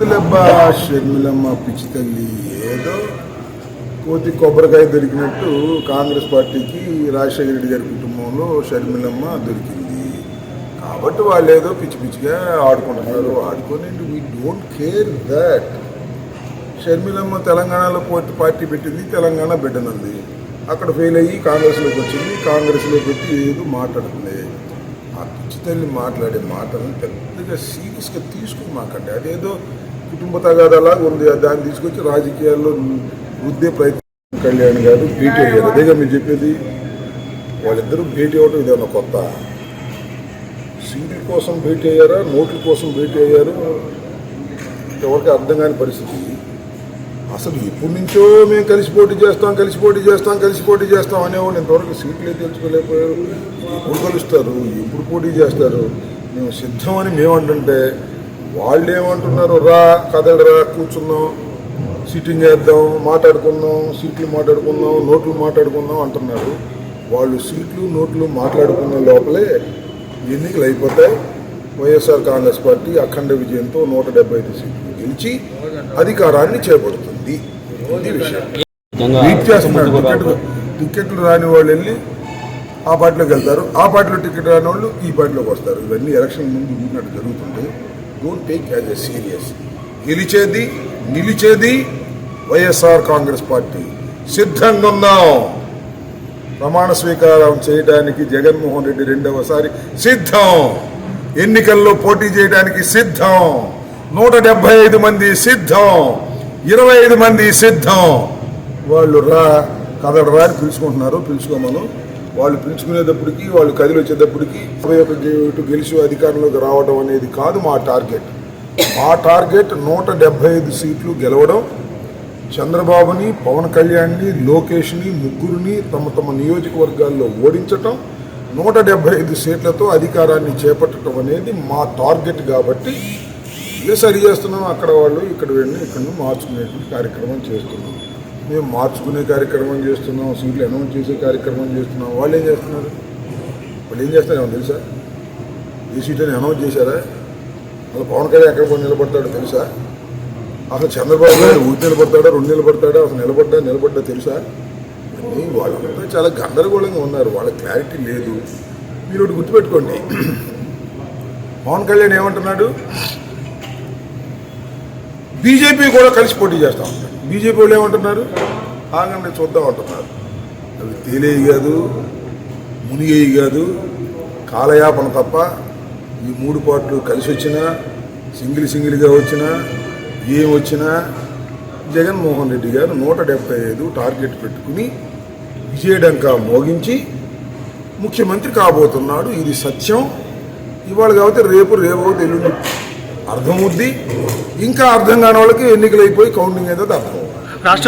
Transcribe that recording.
లబ్బా షర్మిలమ్మ పిచ్చి తల్లి ఏదో కోతి కొబ్బరికాయ దొరికినట్టు కాంగ్రెస్ పార్టీకి రాజశేఖర రెడ్డి గారి కుటుంబంలో షర్మిలమ్మ దొరికింది. కాబట్టి వాళ్ళు ఏదో పిచ్చి పిచ్చిగా ఆడుకుంటున్నారు. ఆడుకొని వీ డోంట్ కేర్ దాట్ షర్మిలమ్మ తెలంగాణలో పోటీ పార్టీ పెట్టింది తెలంగాణ బిడ్డనుంది. అక్కడ ఫెయిల్ అయ్యి కాంగ్రెస్లోకి వచ్చింది కాంగ్రెస్లో పెట్టి ఏదో మాట్లాడుతుంది. ఆ తల్లి మాట్లాడే మాటలను పెద్దగా సీరియస్గా తీసుకుని మాకండి అదేదో కుటుంబ తగాదాలాగా ఉంది. దాన్ని తీసుకొచ్చి రాజకీయాల్లో రుద్దే ప్రయత్నం కళ్యాణ్ గారు భేటీ అయ్యారు. అదేగా మీరు చెప్పేది వాళ్ళిద్దరూ భేటీ అవ్వడం ఇదేమన్నా కొత్త? సీట్ల కోసం భేటీ అయ్యారా? నోట్ల కోసం భేటీ అయ్యారు? ఎవరికి అర్థం కాని పరిస్థితి. అసలు ఎప్పటి నుంచో మేము కలిసి పోటీ చేస్తాం కలిసి పోటీ చేస్తాం కలిసి పోటీ చేస్తాం అనేవాళ్ళు ఇంతవరకు సీట్లే తెలుసుకోలేకపోయారు. ఎప్పుడు కలుస్తారు ఎప్పుడు పోటీ చేస్తారు. మేము సిద్ధమని మేము అంటుంటే వాళ్ళు ఏమంటున్నారు రా కదలరా కూర్చున్నాం సిట్టింగ్ చేద్దాం మాట్లాడుకుందాం సీట్లు మాట్లాడుకుందాం నోట్లు మాట్లాడుకుందాం అంటున్నారు. వాళ్ళు సీట్లు నోట్లు మాట్లాడుకున్న లోపలే ఎన్నికలు అయిపోతాయి. వైఎస్ఆర్ కాంగ్రెస్ పార్టీ అఖండ విజయంతో నూట డెబ్బై ఐదు సీట్లు గెలిచి అధికారాన్ని చేపడుతుంది. ఇది విషయం. టికెట్లు రాని వాళ్ళు వెళ్ళి ఆ పార్టీలోకి వెళ్తారు. ఆ పార్టీలో టికెట్ రాని వాళ్ళు ఈ పార్టీలోకి వస్తారు. ఇవన్నీ ఎలక్షన్ ముందు ఉన్నట్టు జరుగుతుంది don't take as a serious. గెలిచేది నిలిచేది వైఎస్ఆర్ కాంగ్రెస్ పార్టీ. సిద్ధంగా ఉన్నాం. ప్రమాణ స్వీకారం చేయడానికి జగన్మోహన్ రెడ్డి రెండవసారి సిద్ధం. ఎన్నికల్లో పోటీ చేయడానికి సిద్ధం. నూట డెబ్బై ఐదు మంది సిద్ధం. ఇరవై ఐదు మంది సిద్ధం. వాళ్ళు రా కదలరా అని పిలుచుకుంటున్నారు పిలుచుకోమను. వాళ్ళు పిలుచుకునేటప్పటికి వాళ్ళు కదిలి వచ్చేటప్పటికి ఇరవై ఒక గేటు గెలిచి అధికారంలోకి రావడం అనేది కాదు మా టార్గెట్. మా టార్గెట్ నూట డెబ్బై ఐదు సీట్లు గెలవడం. చంద్రబాబుని పవన్ కళ్యాణ్ని లోకేష్ని ముగ్గురిని తమ తమ నియోజకవర్గాల్లో ఓడించటం నూట డెబ్బై ఐదు సీట్లతో అధికారాన్ని చేపట్టడం అనేది మా టార్గెట్ కాబట్టి ఇదే సరి చేస్తున్నాం. అక్కడ వాళ్ళు ఇక్కడ వెళ్ళి ఇక్కడ మార్చుకునేటువంటి కార్యక్రమం చేస్తున్నాం. మేము మార్చుకునే కార్యక్రమం చేస్తున్నాం. సీట్లు అనౌన్స్ చేసే కార్యక్రమం చేస్తున్నాం. వాళ్ళు ఏం చేస్తున్నారు? వాళ్ళు ఏం చేస్తున్నారు ఏమో తెలుసా? ఈ సీట్ అని అనౌన్స్ చేశారా? అసలు పవన్ కళ్యాణ్ ఎక్కడ పోయి నిలబడతాడో తెలుసా? అసలు చంద్రబాబు నాయుడు ఊరి నిలబడతాడా? రెండు నిలబడతాడా? అసలు నిలబడ్డా నిలబడ్డా తెలుసా? ఇవన్నీ వాళ్ళంతా చాలా గందరగోళంగా ఉన్నారు. వాళ్ళ క్లారిటీ లేదు. మీరు ఒకటి గుర్తుపెట్టుకోండి. పవన్ కళ్యాణ్ ఏమంటున్నాడు? బీజేపీ కూడా కలిసి పోటీ చేస్తా. ఉంటారు బీజేపీ వాళ్ళు ఏమంటున్నారు? ఆగండి చూద్దాం అంటున్నారు. అవి తేలేవి కాదు మునిగేవి కాదు కాలయాపన తప్ప ఈ మూడు పార్టీలు కలిసి వచ్చినా సింగిల్ సింగిల్గా వచ్చినా ఏం వచ్చినా జగన్మోహన్ రెడ్డి గారు నూట డెబ్బై ఐదు టార్గెట్ పెట్టుకుని విజయడంక మోగించి ముఖ్యమంత్రి కాబోతున్నాడు. ఇది సత్యం. ఇవాళ కాబట్టి రేపు రేపు ఎల్లుండి అర్థమవుద్ది. ఇంకా అర్థం కాని వాళ్ళకి ఎన్నికలు అయిపోయి కౌంటింగ్ అయితే అర్థం